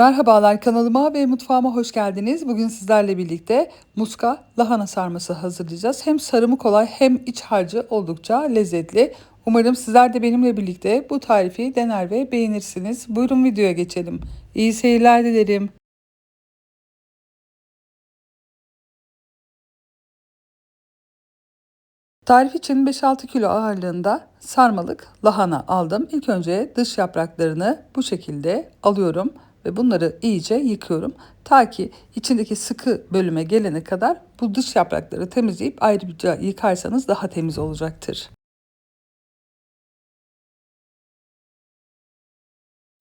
Merhabalar kanalıma ve mutfağıma hoş geldiniz. Bugün sizlerle birlikte muska lahana sarması hazırlayacağız. Hem sarımı kolay hem iç harcı oldukça lezzetli. Umarım sizler de benimle birlikte bu tarifi dener ve beğenirsiniz. Buyurun videoya geçelim. İyi seyirler dilerim. Tarif için 5-6 kilo ağırlığında sarmalık lahana aldım. İlk önce dış yapraklarını bu şekilde alıyorum ve bunları iyice yıkıyorum. Ta ki içindeki sıkı bölüme gelene kadar bu dış yaprakları temizleyip ayrıca yıkarsanız daha temiz olacaktır.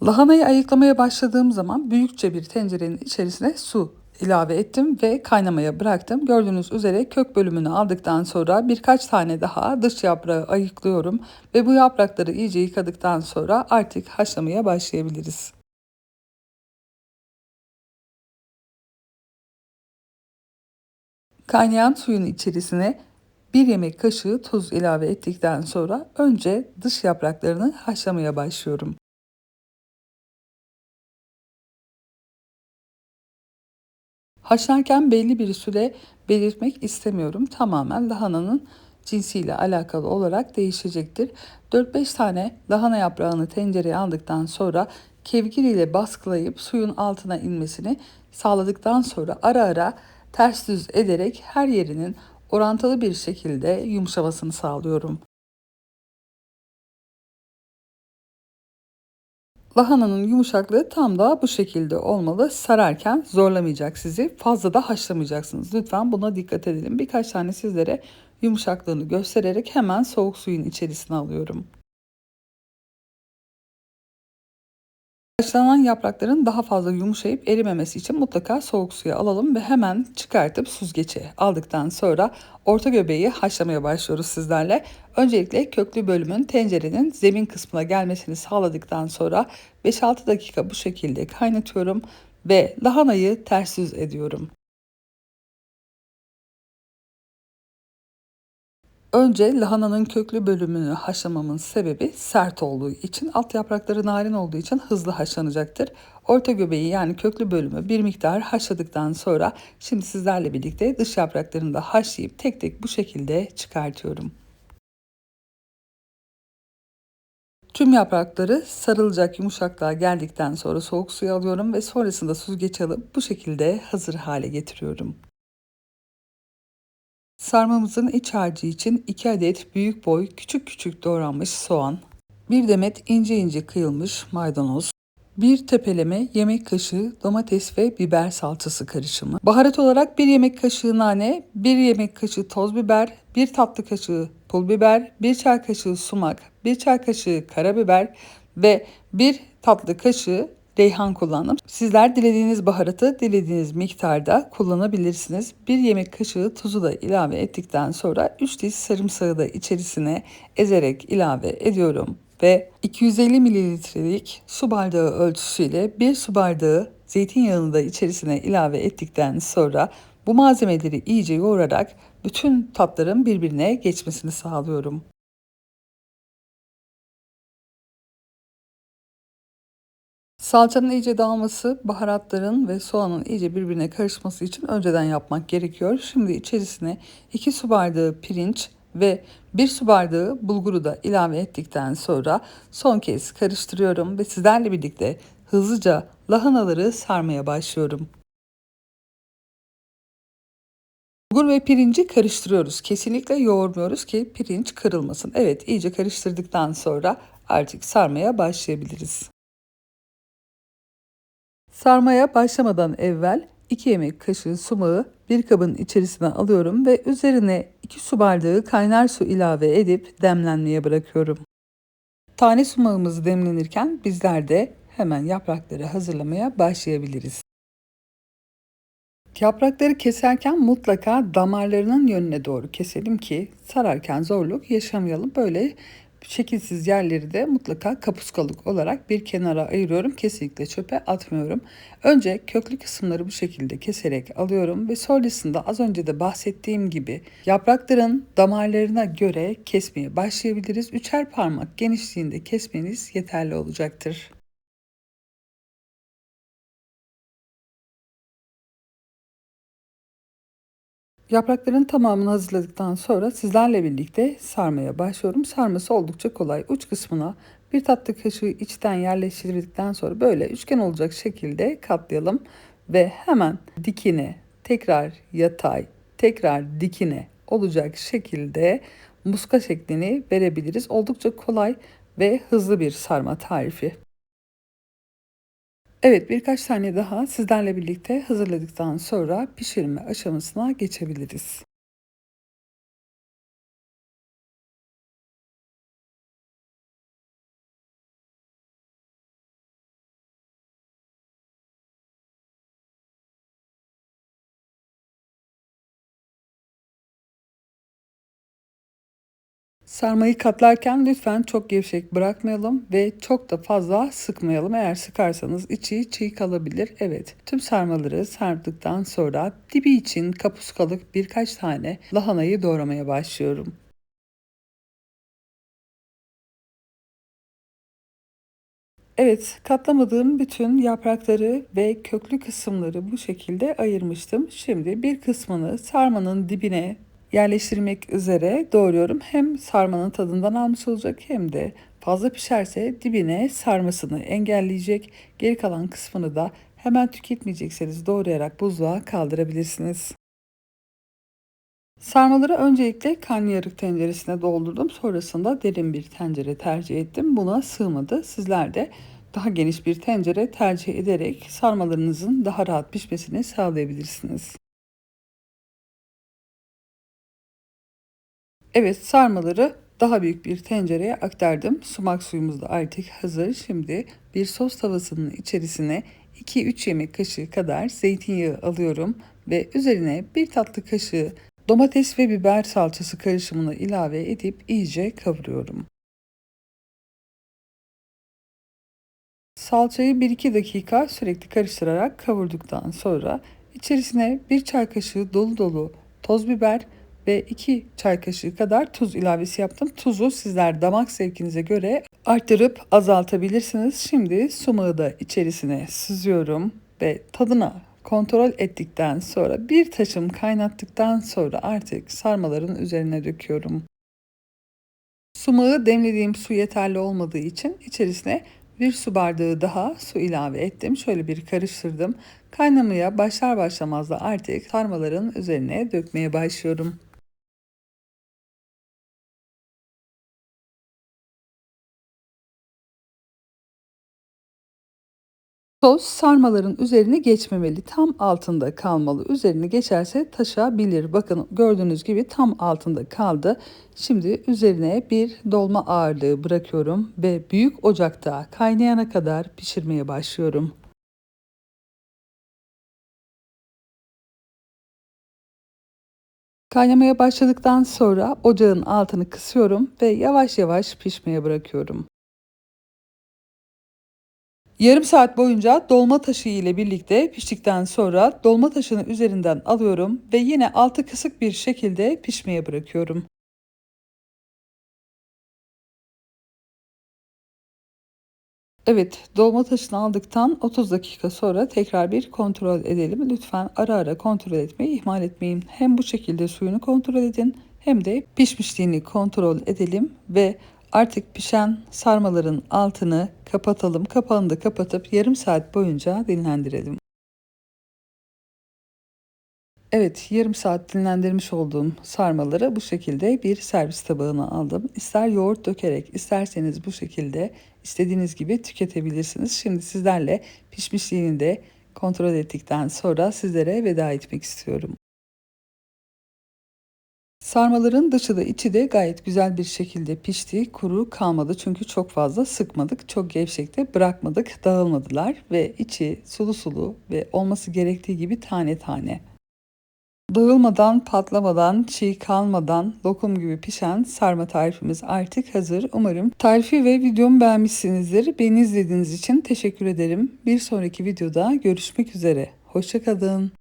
Lahanayı ayıklamaya başladığım zaman büyükçe bir tencerenin içerisine su ilave ettim ve kaynamaya bıraktım. Gördüğünüz üzere kök bölümünü aldıktan sonra birkaç tane daha dış yaprağı ayıklıyorum ve bu yaprakları iyice yıkadıktan sonra artık haşlamaya başlayabiliriz. Kaynayan suyun içerisine bir yemek kaşığı tuz ilave ettikten sonra önce dış yapraklarını haşlamaya başlıyorum. Haşlarken belli bir süre belirtmek istemiyorum. Tamamen lahananın cinsiyle alakalı olarak değişecektir. 4-5 tane lahana yaprağını tencereye aldıktan sonra kevgir ile baskılayıp suyun altına inmesini sağladıktan sonra ara ara ters düz ederek her yerinin orantılı bir şekilde yumuşamasını sağlıyorum. Lahananın yumuşaklığı tam da bu şekilde olmalı. Sararken zorlamayacak sizi. Fazla da haşlamayacaksınız. Lütfen buna dikkat edelim. Birkaç tane sizlere yumuşaklığını göstererek hemen soğuk suyun içerisine alıyorum. Haşlanan yaprakların daha fazla yumuşayıp erimemesi için mutlaka soğuk suya alalım ve hemen çıkartıp süzgece aldıktan sonra orta göbeği haşlamaya başlıyoruz sizlerle. Öncelikle köklü bölümün tencerenin zemin kısmına gelmesini sağladıktan sonra 5-6 dakika bu şekilde kaynatıyorum ve lahanayı ters yüz ediyorum. Önce lahananın köklü bölümünü haşlamamın sebebi sert olduğu için alt yaprakları narin olduğu için hızlı haşlanacaktır. Orta göbeği yani köklü bölümü bir miktar haşladıktan sonra şimdi sizlerle birlikte dış yapraklarını da haşlayıp tek tek bu şekilde çıkartıyorum. Tüm yaprakları sarılacak yumuşaklığa geldikten sonra soğuk suya alıyorum ve sonrasında süzgeç alıp bu şekilde hazır hale getiriyorum. Sarmamızın iç harcı için 2 adet büyük boy küçük küçük doğranmış soğan, 1 demet ince ince kıyılmış maydanoz, 1 tepeleme yemek kaşığı domates ve biber salçası karışımı. Baharat olarak 1 yemek kaşığı nane, 1 yemek kaşığı toz biber, 1 tatlı kaşığı pul biber, 1 çay kaşığı sumak, 1 çay kaşığı karabiber ve 1 tatlı kaşığı reyhan kullandım. Sizler dilediğiniz baharatı dilediğiniz miktarda kullanabilirsiniz. Bir yemek kaşığı tuzu da ilave ettikten sonra 3 diş sarımsağı da içerisine ezerek ilave ediyorum ve 250 mililitrelik su bardağı ölçüsüyle bir su bardağı zeytinyağını da içerisine ilave ettikten sonra bu malzemeleri iyice yoğurarak bütün tatların birbirine geçmesini sağlıyorum. Salçanın iyice dağılması, baharatların ve soğanın iyice birbirine karışması için önceden yapmak gerekiyor. Şimdi içerisine 2 su bardağı pirinç ve 1 su bardağı bulguru da ilave ettikten sonra son kez karıştırıyorum ve sizlerle birlikte hızlıca lahanaları sarmaya başlıyorum. Bulgur ve pirinci karıştırıyoruz. Kesinlikle yoğurmuyoruz ki pirinç kırılmasın. Evet iyice karıştırdıktan sonra artık sarmaya başlayabiliriz. Sarmaya başlamadan evvel 2 yemek kaşığı sumağı bir kabın içerisine alıyorum ve üzerine 2 su bardağı kaynar su ilave edip demlenmeye bırakıyorum. Tane sumağımız demlenirken bizler de hemen yaprakları hazırlamaya başlayabiliriz. Yaprakları keserken mutlaka damarlarının yönüne doğru keselim ki sararken zorluk yaşamayalım. Böyle şekilsiz yerleri de mutlaka kapuskalık olarak bir kenara ayırıyorum. Kesinlikle çöpe atmıyorum. Önce köklü kısımları bu şekilde keserek alıyorum ve sonrasında az önce de bahsettiğim gibi yaprakların damarlarına göre kesmeye başlayabiliriz. Üçer parmak genişliğinde kesmeniz yeterli olacaktır. Yaprakların tamamını hazırladıktan sonra sizlerle birlikte sarmaya başlıyorum. Sarması oldukça kolay. Uç kısmına bir tatlı kaşığı içten yerleştirdikten sonra böyle üçgen olacak şekilde katlayalım. Ve hemen dikine tekrar yatay tekrar dikine olacak şekilde muska şeklini verebiliriz. Oldukça kolay ve hızlı bir sarma tarifi. Evet birkaç tane daha sizlerle birlikte hazırladıktan sonra pişirme aşamasına geçebiliriz. Sarmayı katlarken lütfen çok gevşek bırakmayalım ve çok da fazla sıkmayalım. Eğer sıkarsanız içi çiğ kalabilir. Evet tüm sarmaları sardıktan sonra dibi için kapuskalık birkaç tane lahanayı doğramaya başlıyorum. Evet, katlamadığım bütün yaprakları ve köklü kısımları bu şekilde ayırmıştım. Şimdi bir kısmını sarmanın dibine yerleştirmek üzere doğruyorum. Hem sarmanın tadından almış olacak hem de fazla pişerse dibine sarmasını engelleyecek. Geri kalan kısmını da hemen tüketmeyecekseniz doğrayarak buzluğa kaldırabilirsiniz. Sarmaları öncelikle karnıyarık tenceresine doldurdum. Sonrasında derin bir tencere tercih ettim. Buna sığmadı. Sizler de daha geniş bir tencere tercih ederek sarmalarınızın daha rahat pişmesini sağlayabilirsiniz. Evet sarmaları daha büyük bir tencereye aktardım. Sumak suyumuz da artık hazır. Şimdi bir sos tavasının içerisine 2-3 yemek kaşığı kadar zeytinyağı alıyorum ve üzerine bir tatlı kaşığı domates ve biber salçası karışımını ilave edip iyice kavuruyorum. Salçayı 1-2 dakika sürekli karıştırarak kavurduktan sonra içerisine 1 çay kaşığı dolu dolu toz biber, ve 2 çay kaşığı kadar tuz ilavesi yaptım. Tuzu sizler damak zevkinize göre arttırıp azaltabilirsiniz. Şimdi sumağı da içerisine süzüyorum ve tadına kontrol ettikten sonra bir taşım kaynattıktan sonra artık sarmaların üzerine döküyorum. Sumağı demlediğim su yeterli olmadığı için içerisine bir su bardağı daha su ilave ettim. Şöyle bir karıştırdım. Kaynamaya başlar başlamaz da artık sarmaların üzerine dökmeye başlıyorum. Sos sarmaların üzerine geçmemeli. Tam altında kalmalı. Üzerine geçerse taşabilir. Bakın gördüğünüz gibi tam altında kaldı. Şimdi üzerine bir dolma ağırlığı bırakıyorum ve büyük ocakta kaynayana kadar pişirmeye başlıyorum. Kaynamaya başladıktan sonra ocağın altını kısıyorum ve yavaş yavaş pişmeye bırakıyorum. Yarım saat boyunca dolma taşı ile birlikte piştikten sonra dolma taşını üzerinden alıyorum ve yine altı kısık bir şekilde pişmeye bırakıyorum. Evet, dolma taşını aldıktan 30 dakika sonra tekrar bir kontrol edelim. Lütfen ara ara kontrol etmeyi ihmal etmeyin. Hem bu şekilde suyunu kontrol edin hem de pişmişliğini kontrol edelim ve Artık pişen sarmaların altını kapatalım. Kapağını da kapatıp yarım saat boyunca dinlendirelim. Evet, yarım saat dinlendirmiş olduğum sarmaları bu şekilde bir servis tabağına aldım. İster yoğurt dökerek, isterseniz bu şekilde istediğiniz gibi tüketebilirsiniz. Şimdi sizlerle pişmişliğini de kontrol ettikten sonra sizlere veda etmek istiyorum. Sarmaların dışı da içi de gayet güzel bir şekilde pişti. Kuru kalmadı çünkü çok fazla sıkmadık. Çok gevşek de bırakmadık. Dağılmadılar ve içi sulu sulu ve olması gerektiği gibi tane tane. Dağılmadan, patlamadan, çiğ kalmadan lokum gibi pişen sarma tarifimiz artık hazır. Umarım tarifi ve videomu beğenmişsinizdir. Beni izlediğiniz için teşekkür ederim. Bir sonraki videoda görüşmek üzere. Hoşçakalın.